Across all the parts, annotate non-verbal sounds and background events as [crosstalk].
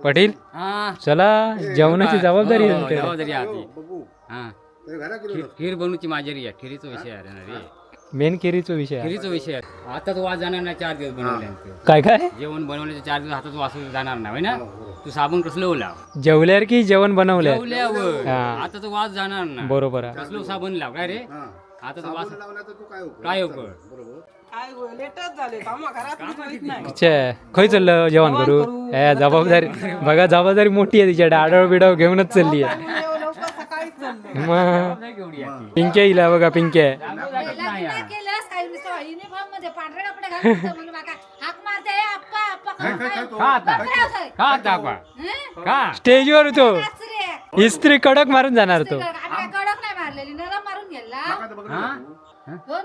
पाटील हा. चला जेवणाची जबाबदारी आहे हो, तुमच्याकडे. जबाबदारी आहे. बघू हा. ते घरा केलं खीर- खीर बनवची माझी आहे. खिरीचा विषय आहे ना रे. मेन केरीचा विषय आहे. खिरीचा विषय आहे. आता तो वाज जाणार नाही चार दिवस बनवले काय काय? जेवण बनवल्याचे चार दिवस हातात वाचून जाणार नाही होय ना? तू साबण कसलं लाव जेवल्यावर की जेवण बनवल्यावर? जेवल्यावर. हा. आता तो वाज जाणार ना बरोबर आहे. कसलं साबण लाव काय रे? आता तो वास लावला तर तू काय उपयोग? काय लेटच झाले कामा घरात काहीच नाही. छे खय चाललं जेवण करू? ए जबाबदारी बघा जबाबदारी मोठी आहे तिच्या डाडव बिडव घेऊनच चालली आहे. एवढं लवकर सकाळीच चाललो मग केवढी आहे. ती? पिंके इला बघा पिंके. केलंस काही नुसतं युनिफॉर्ममध्ये पांढरे कपडे घालून म्हणून माका हाक मारते "ए, आप्पा आप्पा काय काय काय तो? खा आता काय होतंय? खा आता आपण. हं? खा. स्टेजवर तो. इस्त्री कडक मारून जाणार तो. आम्ही काय कडक नाही मारलेली? नरम मारून गेला हा? हो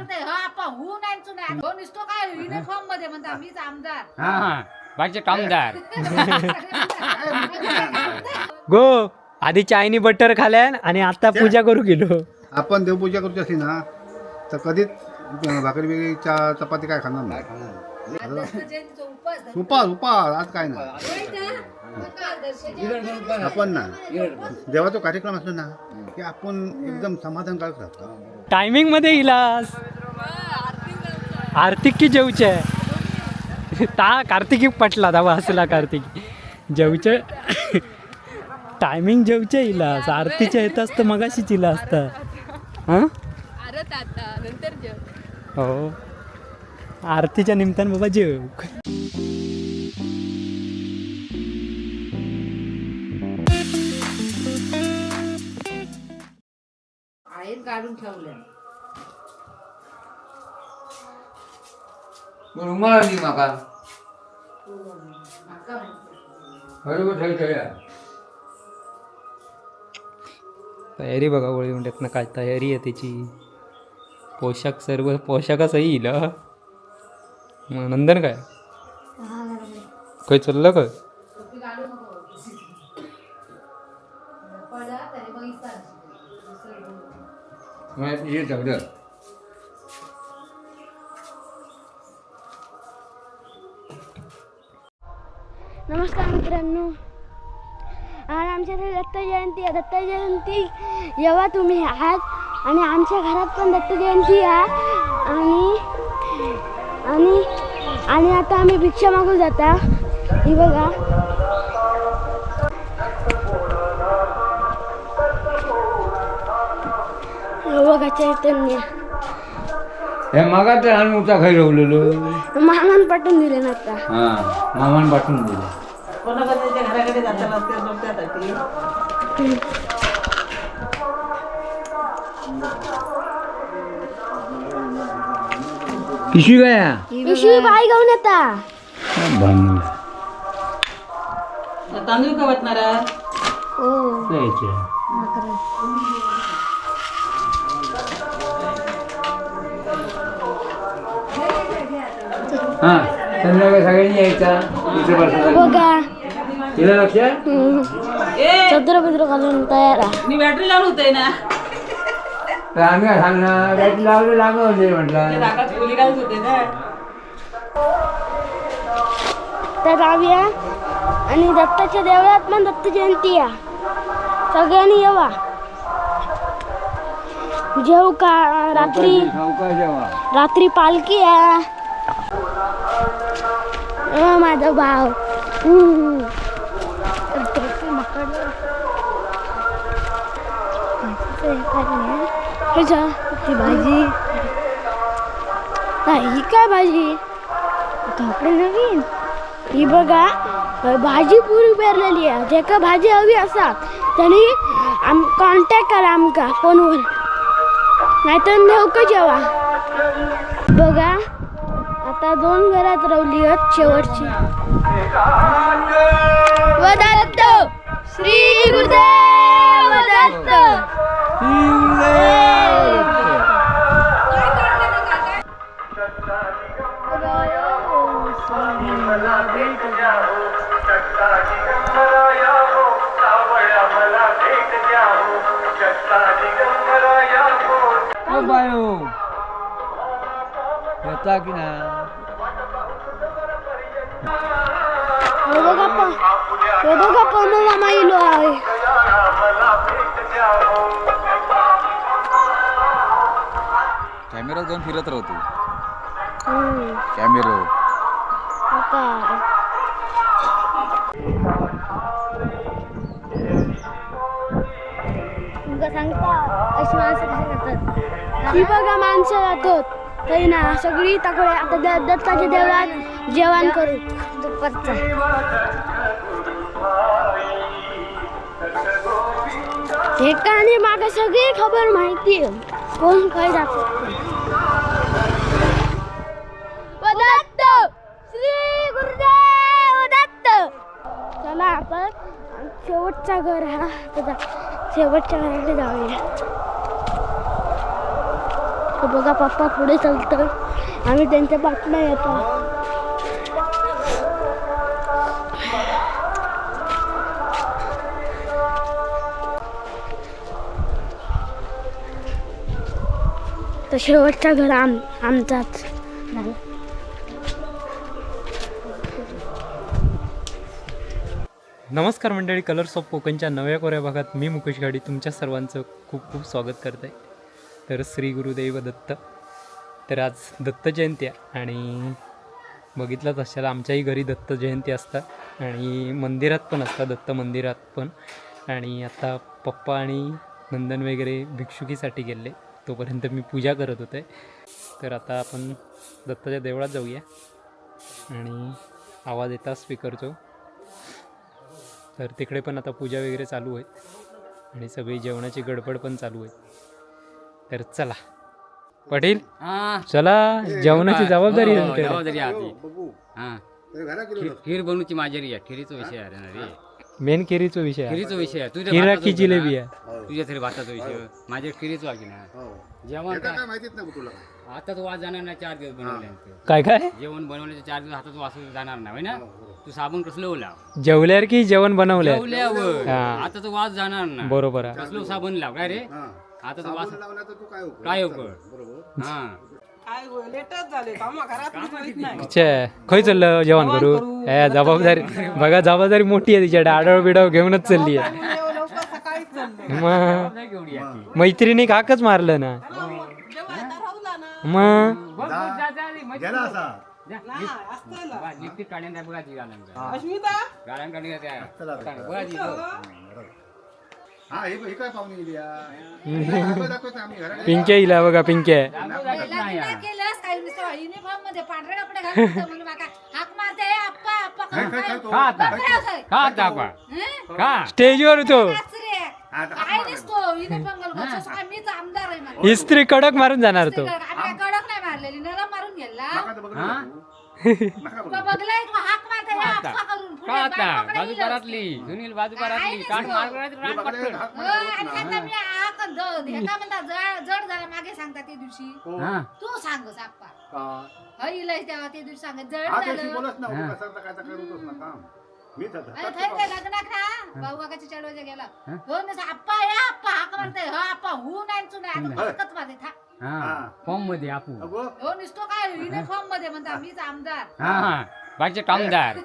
हो हू नाही हो नुसतं काय? युनिफॉर्ममध्ये म्हणता मीच आमदार. हा हा. बाकीचे कामदार. [laughs] गो आधी चायनी बटर खाल्यान आणि आता पूजा करू गेलो. आपण देवपूजा करतो असली ना तर कधीच भाकरी बिकरी चा- चपाती काय खाणार नाही. जयंतीचा उपास. उपास उपास आज काय नाही. होय ना? नका दर्शन आपण ना जेव्हा तो कार्यक्रम असतो ना की आपण एकदम समाधानकारक राहतो. टायमिंगमध्ये इलास. आर्थिक की जेवचे ता कार्तिकी पटला दावा असला कार्तिकी। जेवचे? टायमिंग जेवचे इलास आरतीच्या येत असतं मगाशीच इला असतं। हां? हो। आरतीच्या निमित्तानं बाबा जेव। काढून ठेवलं तयारी बघा वळी म्हणतात ना काय तयारी आहे त्याची. पोशाख सर्व पोशाखच येईल हं. मग नंदन काय? काय चाललं काय टोपी घालू नमस्कार मित्रांनो. आज आमच्या इथे दत्त जयंती आहे. दत्त जयंती येवा तुम्ही आहात आणि आमच्या घरात पण दत्त जयंती आहे आणि आणि आणि आता आम्ही भिक्षा मागू जाता. ही बघा. हो बघा चैतन्य. हे मागा तर आम्ही उता खाई ठेवलेलो मामान पाठवून दिले ना आता. हा मामान पाठवून दिलं. कोणाकोणाच्या घराकडे जाताना पिशवी काय पिशवी बाई घेऊन येता. तांदूळ का वाटणार? हो. हा संध्याकाळी सगळ्यांनी यायचा. बघा. तिला लक्षात ए चद्र बिद्र घालून तयार आहे. मी बॅटरी लावून होते ना. तर आम्ही काय सांगणार? बॅटरी लावले होते म्हटलं. नाकात फुली घालत होते ना. तर आम्ही आणि दत्ताच्या देवळात पण दत्त जयंती आहे. सगळ्यांनी येवा. जेव का? रात्री जेव्हा रात्री पालखी आहे. माझा भाव ती भाजी. ही काय भाजी? कपडे नवीन? ही बघा भाजी पुरी पेरलेली आहे. जेका भाजी हवी असा त्यांनी आम कॉन्टॅक्ट करा आमका फोनवर नाहीतर नेऊ का जेवा? बघा. आता दोन घरात रवली आहेत शेवटची. वदत्त! श्री गुरुदेव दत्त बायो येता की ना कॅमेरा जाऊन फिरत राहतो कॅमेरा. सांगता अशी माणसं कशी करतात? ही बघा माणसं जातात. तरी ना सगळी तकडे आता दत्ताच्या देवळात जेवण करू दुपारचं. एका आणि मागे सगळी खबर माहिती कोण काय जातो आपण शेवटचा घर हा. त्याचा शेवटच्या घराकडे जाऊया. तर बघा पप्पा पुढे चालतं आम्ही त्यांच्या बातम्या येतो तर शेवटचा घर आम आमचाच. नाही नमस्कार मंडळी कलर्स ऑफ कोकणच्या नव्या कोऱ्या भागात मी मुकेश गाडी तुमच्या सर्वांचं खूप खूप स्वागत करत. आहे तर श्री गुरुदेव दत्त. तर आज दत्त जयंती आहे आणि बघितलंच असेल आमच्याही घरी दत्त जयंती असतात आणि मंदिरात पण असतात दत्त मंदिरात पण. आणि आता पप्पा आणि नंदन वगैरे भिक्षुकीसाठी गेले तोपर्यंत मी पूजा करत होते. तर आता आपण दत्ताच्या देवळात जाऊया आणि आवाज येता स्पीकरचो. तर तिकडे पण आता पूजा वगैरे चालू आहे. आणि सगळी जेवणाची गडबड पण चालू आहे. तर चला. पाटील? चला जेवणाची जबाबदारी आहे तुमच्याकडे. जबाबदारी आधी हा. ते घरा गेलो खीर- खीर बनवची माझ्यारी आहे. खिरीचा विषय आहे ना रे. मेन केरीचा विषय आहे. खिरीचा विषय आहे. तुझ्या की होता जिलेबी. आहे तुझ्या तरी भाताचा विषय माझ्या खिरीच वागी ना हो. जेवण काय? माहितीच नाही तुला. आता तो वाज जाणार नाही चार दिवस बनवल्यानंतर काय काय? जेवण बनवल्याचे चार दिवस हातात वाचू जाणार नाही होय ना? तू साबण कसलं ओलाव? जेवल्यावर की जेवण बनवल्यावर? जेवल्यावर. हा. आता तो वाज जाणार ना बरोबर आहे. कसलं साबण लाव काय रे? हा. आता तो वास लावला तर तू काय उपयोग? काय? बरोबर. हा. काय लेटच झाले. कामा घरात माहीत नाही. छे खय चाललं जेवण करू. ए जबाबदारी बघा जबाबदारी मोठी आहे तिच्याकडे आडव बिडव घेऊनच चालली आहे मग. मैत्रिणी काकच मारलं ना मग जा, जा, गेला असा जा. असतं ना बघा. अस्मिता. चला. बघ. हा हे हे काय पाहुणे गेली दाखवत नाही आम्ही घरात पिंक्या इला बघा पिंक्या केलंस काही नुसतं युनिफॉर्ममध्ये पांढरे कपडे घालून म्हणून माका हाक मारते "ए, आप्पा आप्पा काय करून काय काय काय तो खा आता. बकऱ्या खाय. खा आता आपण. हं? खा. स्टेजवर होतो काचरे. आता हाक काय मारायला. नसतो युनिफॉर्म घालून असं काय मीच आमदार आहे मला इस्त्री कडक मारून जाणार तो आम्ही काय कडक नाही मारलेली नरम मारून गेला नका तर बघू? नको. नका बघू. तो बघलाय तो हाक मारते "ए, आता. आता सुनील नसतो. मार करायचं, हे पटकन. हो, जड जड झाला मागे सांगता ते दिवशी. हो. हा. तू सांगस आप्पा. का? हय इलाय तेव्हा ते दिवशी सांगत जड हा, झालं. बोलत ना हा. काय ना काम. मीच अरे भाऊ गेला. हो. ना आप्पा या आप्पा हाक म्हणते हो आप्पा हू नाही था हा. हा. फॉर्ममध्ये आपू अगो. हो निसतो काय? युनिफॉर्ममध्ये म्हणता मीच आमदार. हा हा. बाकीचे कामदार.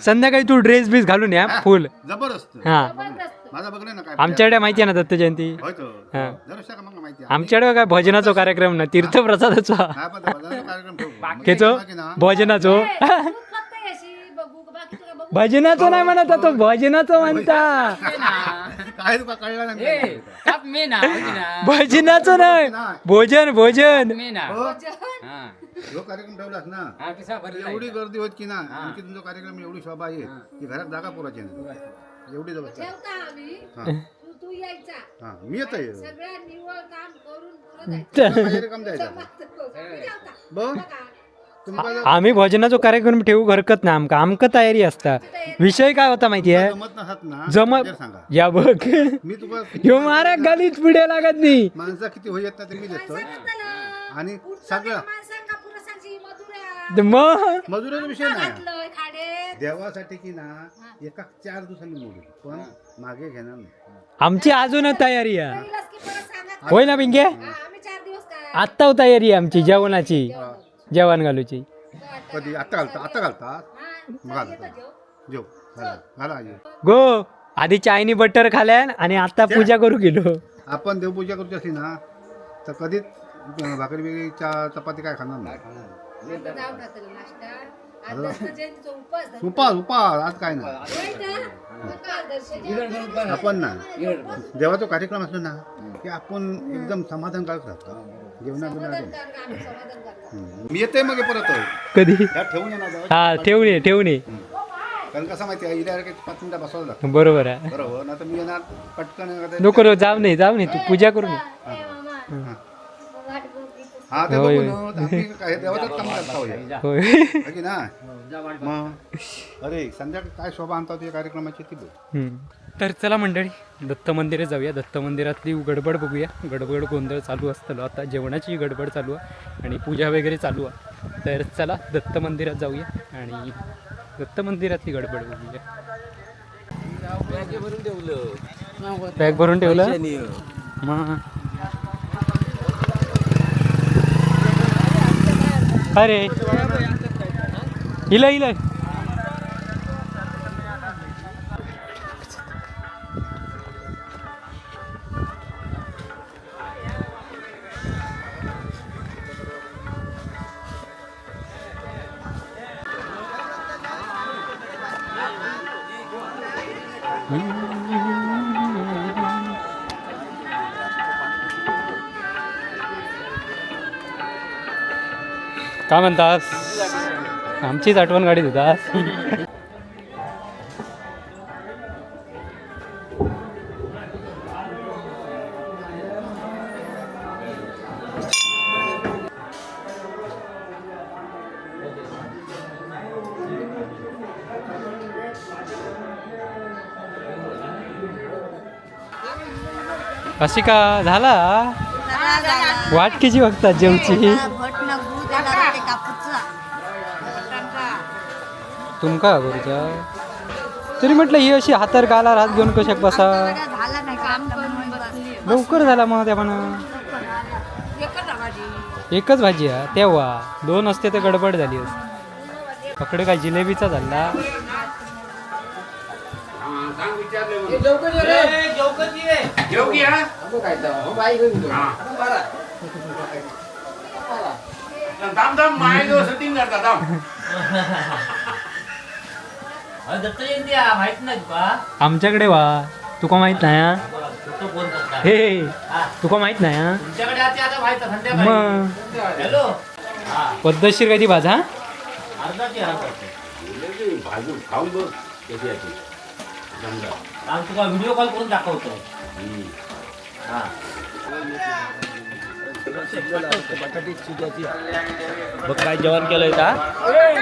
संध्याकाळी तू ड्रेस बीस घालून या फुल. जबरदस्त. हा. जबरदस्त माझा बघलं ना काय आमच्याकडे माहिती आहे ना दत्त जयंती? होय तो. हा. जरा मग माहिती आहे. आमच्याकडे काय भजनाचा कार्यक्रम ना तीर्थप्रसादाचा. हा, पण तो भजनाचा कार्यक्रम ठेवू. मग केचो? बाकी ना, भजनाचो ए, तूच फक्त येशी बघू बाकी तुला बघू भजनाचं नाही म्हणत तो भजनाचं म्हणता. काय तुका कळलं नाही मे ना होती ना. भजनाचं नाही. भोजन भोजन. मे ना. हो, हा. जो कार्यक्रम ठेवलास ना हा भरला एवढी गर्दी होत की ना आणखी तुमचा कार्यक्रम एवढी शोभा आहे की घरात जागा पुराची नाही. एवढी ठेवता आम्ही. हा. तू तू यायचा. हा मी येतोय. सगळ्या निवळ काम करून परत काम द्यायचं. करू. ठेवता. आम्ही भजनाचा कार्यक्रम ठेवू हरकत नाही आमका. आमका तयारी असता. विषय काय होता माहितीये जमत नसत ना जमत तर सांगा. या बघ. ह्यो [laughs] मारा गालीच पुढे लागत नाही. माणसं किती होई येत ना ते मी चला. आणि सगळं मग मजुराचा विषय नाही. देवासाठी की ना एका चार दिवसांनी मोडू. पण मागे घेणार नाही. आमची अजून तयारी आहे. होय ना पिंके हा, आम्ही चार दिवस काय आत्ता तयारी आहे आमची जेवणाची. जेवण घालूची. कधी? आत्ता घालता? मग घालतात जेव. घाला. घाला आई. गो आधी चायनी बटर खाल्यान आणि आता पूजा करू गेलो. आपण देवपूजा करतो असली ना तर कधीच अं, भाकरी बिकरी चा चपाती काय खाणार नाही. जाऊन राहतो नाश्ता आज दत्त जयंतीचा उपास धरू. उपास उपास आज काय नाही. होय तर? नका दर्शन आपण ना देवाचा कार्यक्रम असलो ना की आपण एकदम समाधानकारक राहतो. मी येते मग परत कधी? ह्या ठेवून येणार जाऊ. हा ठेवून ये ठेवून ये. कारण कसं माहिती आहे इथे पाच मिनिटं बसवायला लागतं. बरोबर आहे. बरोबर ना तर मी येणार पटकन येणार. नको नको जाऊ नाही जाऊ नाही तू पूजा करू नये. हा. ते. होय, बघू होय. ना, आपली काय देवाचंच काम करता होय. होय. है की ना? मग? अरे संध्याकाळी काय शोभा आणता तुझ्या कार्यक्रमाची ती बघ. हम्म. तर चला मंडळी दत्त मंदिरात जाऊया. दत्त मंदिरातली गडबड बघूया. गडबड गोंधळ चालू असतं आता जेवणाची गडबड चालू आहे आणि पूजा वगैरे चालू आहे. तर चला दत्त मंदिरात जाऊया आणि दत्त मंदिरातली गडबड बघूया. बॅग भरून ठेवलं? मग? अरे इला इला. काय म्हणतास आमचीच आठवण गाडी देतास अशी का झाला? वाट किती बघतात जेवची. तुमका करूचा तरी म्हटलं ही अशी हातार गाला हात घेऊन कशाक बसा? लवकर झाला मग त्या म्हणा. एकच भाजी आहे तेव्हा. दोन असते तर गडबड झाली असते. पकडे काय जिलेबीचा झाला. माहीत नाही तुका? आमच्याकडे वा. तुका माहीत नाही हा? तो फोन करता? हे तुका माहीत नाही हा? तुमच्याकडे आता आता माहीत आहे, संध्याकाळी. मग. हॅलो? हा. पद्धतशीर काय ती भाजा अर्धा की अर्धा? आम्ही तुका व्हिडिओ कॉल करून दाखवतो हा. बघ काय जेवण केलंय का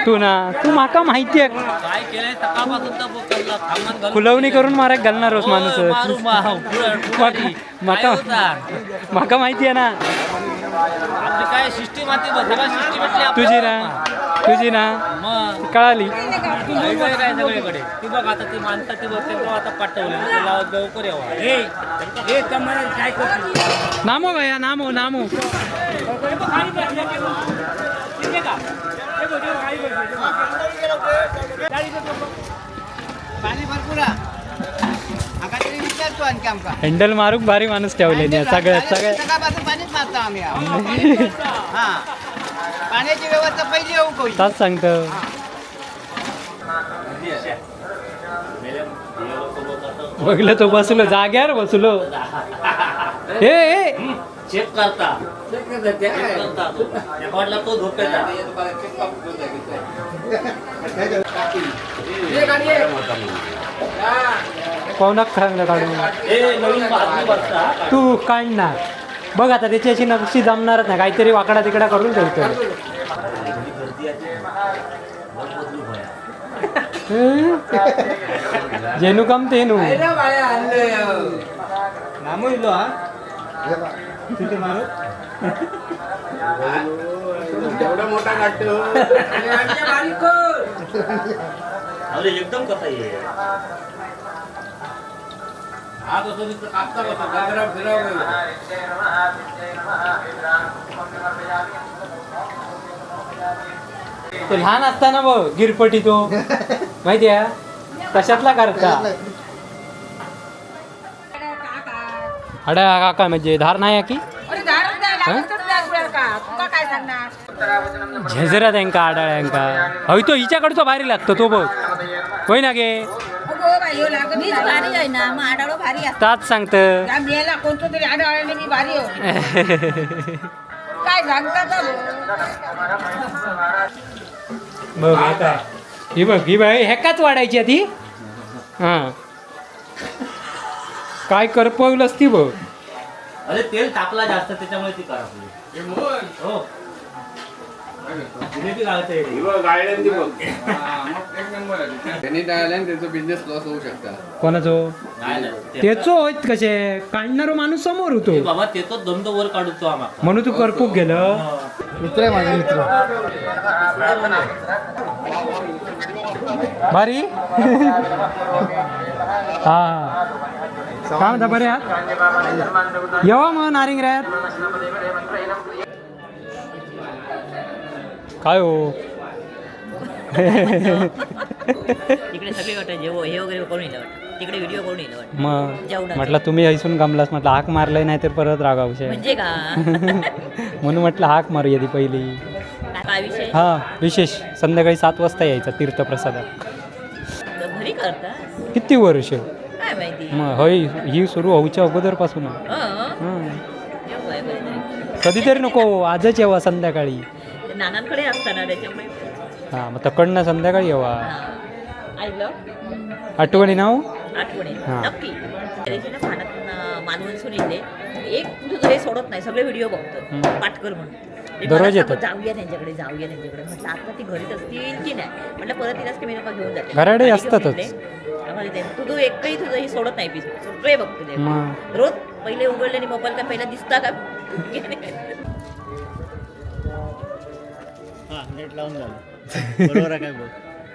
तू ना तू माका माहिती आहे. काय केलंय? सकाळपासून तर थांबत घालून फुलवणी करून मारा घालणार होस हो, मारू माणूस मारू. पुढं. माका माहिती आहे ना. आपली काय सिस्टीम आती बघ सगळं सिस्टीम भेटली तुझी ना तुझी ना? मग. कळाली. काय सगळीकडे ती बघ आता ती माणसं ती बघ त्यांना आता पाठवली. त्याला लवकर यावं. ए ए कमर काय करतो नामो भैया नामो नामो. पाणी भरपूर हँडल मारूक भारी माणूस ठेवले नाही सगळ्यात सगळ्यात सकाळपासून पाणीच मारतो आम्ही. [laughs] हा. पाण्याची व्यवस्था पहिली कोई. ताच सांगतो. बघलं तो बसलो जाग्यावर बसलो. हे हे चेक करता. चेक करता तो. रेकॉर्डला तो झोपेचा कोणाक खायला काढून तू काढ ना बघ आता त्याची अशी नक्षी जमणारच नाही. काहीतरी वाकडा तिकडा करून ठेवतो. जेनू कम तेनू हा? अरे एकदम कसा हा तो लहान असताना बघ गिरपटी तो. [laughs] माहिती आहे? कशातला करता? अडा काका म्हणजे धार नाही की? झेजरा त्यांका आडाळ्यांका हवी तो हिच्याकडचा भारी लागतो तो बघ. होय ना गे? मीच भारी आहे ना मग आडाळो भारी असतो ताच सांगत. त्या मेला कोणतं तरी आडाळ्याने मी भारी हो काय सांगता का बघ हे काय ही बघ ही बघ हेकाच वाढायची ती. हा. काय करपवलंस ती बघ. अरे तेल टाकला जास्त त्याच्यामुळे ती खराब हो. त्यांनी टाळल्याने त्याचा बिझनेस लॉस होऊ शकता. कोणाचो? होत काढणारो माणूस समोर होतो. बाबा ते तो दमदो वर काढतो आम्हाला म्हणून तू करपूक गेलं. मित्र आहे माझा मित्र. भारी हा. काय म्हणता बरे आहात? येवा मग नारिंग रायात काय हो तिकडे सगळे वाटत जेव हे वगैरे करून येलं वाटतं. तिकडे व्हिडिओ करून येलं वाटतं. मग. म्हटलं तुम्ही ऐसून गमलास? म्हटलं हाक मारलंय नाही तर परत रागावशे म्हणजे का? [laughs] म्हणून म्हटलं हाक मारूया ती पहिली. काय विषय? हा विशेष. संध्याकाळी सात वाजता यायचा तीर्थप्रसादात. घरी करता? किती वर्ष? काय माहिती? मग होय ही सुरू होऊच्या अगोदरपासून. हं. हं. आहे कधीतरी. कधीतरी नको आजच येवा संध्याकाळी. नानांकडे असताना त्याच्यामुळे. हा मग तकडनं संध्याकाळी येवा. ऐकलं आठवणी नाव? आठवणे. हा. नक्की. त्याची ना पाण्यात मानवून सुन येते एक तुझं हे सोडत नाही सगळे व्हिडिओ बघतो हम्म. पाठकर म्हणून. ते दररोज मला येतात. सांगत, जाऊया त्यांच्याकडे जाऊया त्यांच्याकडे. म्हटलं आता ती घरीच असतील की नाही? म्हटलं परत तिलाच की मी नका घेऊन जाते. घेऊन असतातच. येते. आम्हाला ते- तू तू एकही तुझं हे सोडत नाही पीस सगळे बघतो ते. मग. रोज पहिले उघडल्याने मोबाईल का पहिला दिसता का? [laughs]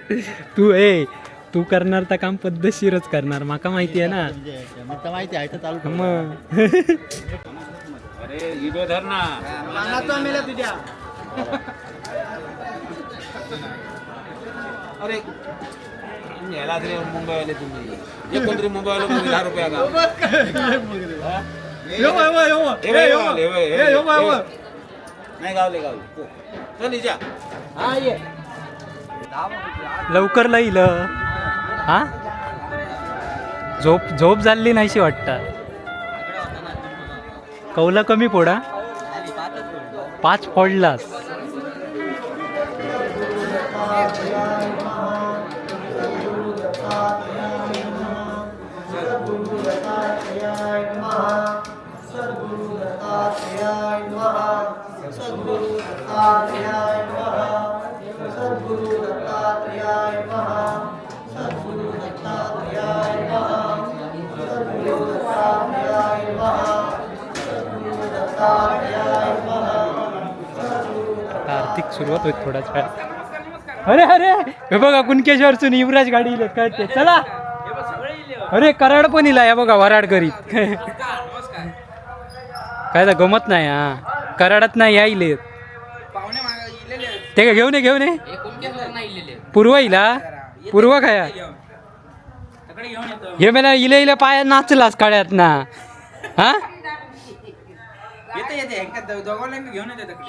[laughs] तू ए तू करणार तर काम पद्धतशीरच करणार. माका माहिती आहे ना. माहिती आहे तर चालू मग. मानाचा मेला तुझ्या. अरे याला तरी मुंबई आले तुम्ही. एक कोणतरी मुंबई आलो. तुम्ही दहा रुपया का. नाही गावले गावले. लवकर लईल हा? झोप झोप झाली नाहीशी वाटतं. कौला कमी पोडा पाच फोडलास. सुरुवात होईल थोड्याच वेळात. अरे अरे! हे बघा कुणकेश्वरचून युवराज गाडी इलेत काय ते चला. अरे कराड पण इला या बघा वराड करीत काय तर गमत नाही हा. कराडात नाही या इलेत ते का घेऊन ये घेऊन ये. पूर्व इला? पूर्व खाया हे मला इले इले पाया नाचलास काळ्यात ना. हा?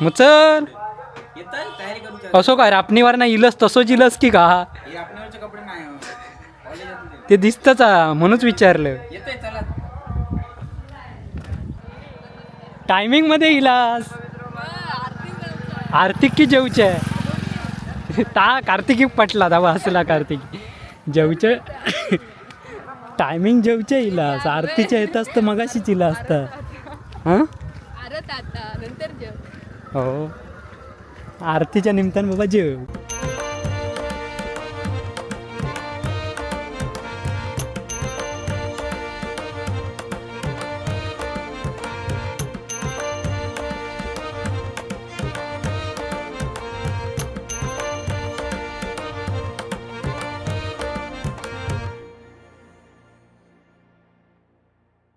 मग चल. येतात तयारी करू असो काय रापणीवर ना इलस तसोच इलस की का? हे आपल्यावरचे कपडे नाही कॉलेजात ते दिसतच हा, म्हणूनच विचारलं. येते चला. टायमिंगमध्ये इलास. आर्थिक की जेवचे. ता कार्तिकी पटला दावा हसला कार्तिकी. जेवचे. टायमिंग जेवचे इलास. आरतीच्या येतास तर मगाशीच इला असता हां? अरे ताता नंतर जेव. हो. आरतीच्या निमित्तानं बाबा जेव.